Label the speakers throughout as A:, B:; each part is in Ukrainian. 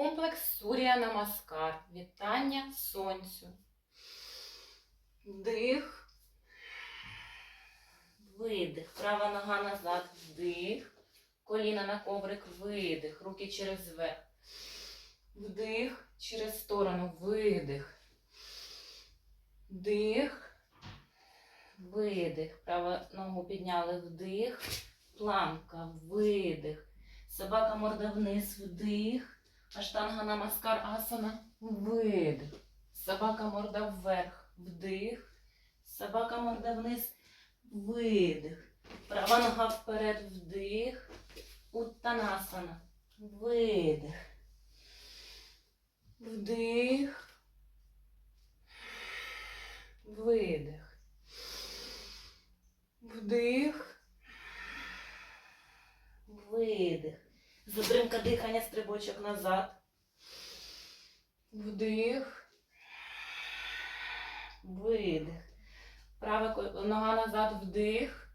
A: комплекс Сурія Намаскар. Вітання сонцю. Вдих. Видих. Права нога назад. Вдих. Коліна на коврик. Видих. Руки через верх. Вдих. Через сторону. Видих. Вдих. Видих. Праву ногу підняли. Вдих. Планка. Видих. Собака морда вниз. Вдих. Аштанга намаскар асана. Видих. Собака морда вверх. Вдих. Собака морда вниз. Видих. Права нога вперед. Вдих. Уттанасана. Видих. Вдих. Видих. Вдих. Видих. Затримка дихання, стрибочок назад. Вдих. Видих. Права нога назад, вдих.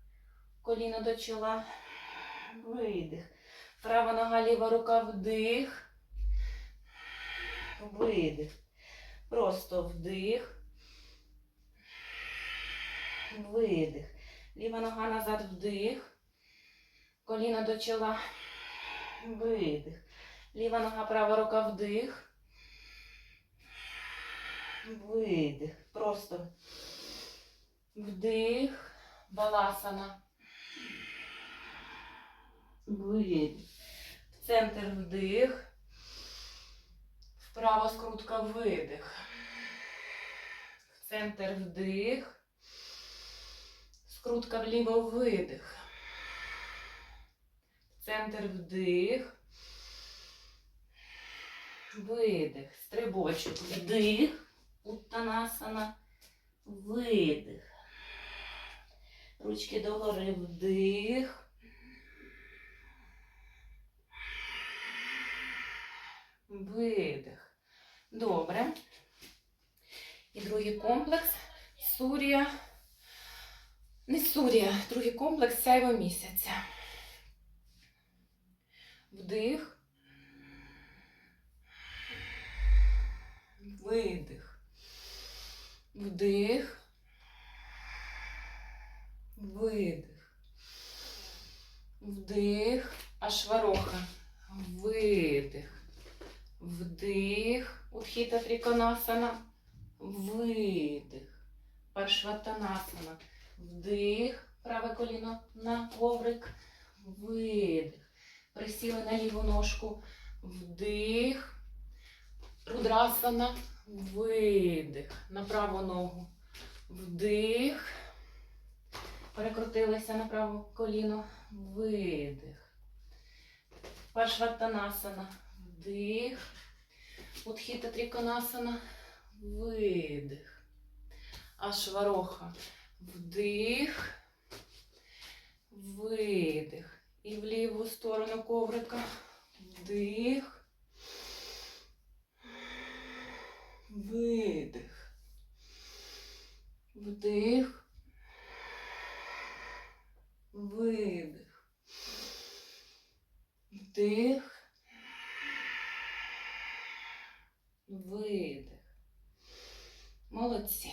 A: Коліно до чола. Видих. Права нога, ліва рука, вдих. Видих. Просто вдих. Видих. Ліва нога назад, вдих. Коліно до чола. Видих. Ліва нога, права рука, вдих. Видих. Просто вдих. Баласана. Видих. В центр вдих. Вправо скрутка видих. В центр вдих. Скрутка вліво видих. Центр вдих. Видих. Стрибочок. Вдих. Уттанасана. Видих. Ручки догори. Вдих. Видих. Добре. І другий комплекс. Сурія. Не Сурія. Другий комплекс сяйво місяця. Вдих. Видих. Вдих. Видих. Вдих. Ашвароха. Видих. Вдих. Утхіта триконасана. Видих. Паршватанасана. Вдих. Праве коліно на коврик. Видих. Присіли на ліву ножку. Вдих. Рудрасана. Видих. На праву ногу. Вдих. Перекрутилися на праве коліно. Видих. Паршватанасана. Вдих. Утхіта триконасана. Видих. Ашвароха. Вдих. Видих. І в ліву сторону коврика. Вдих. Видих. Вдих. Видих. Вдих. Видих. Молодці.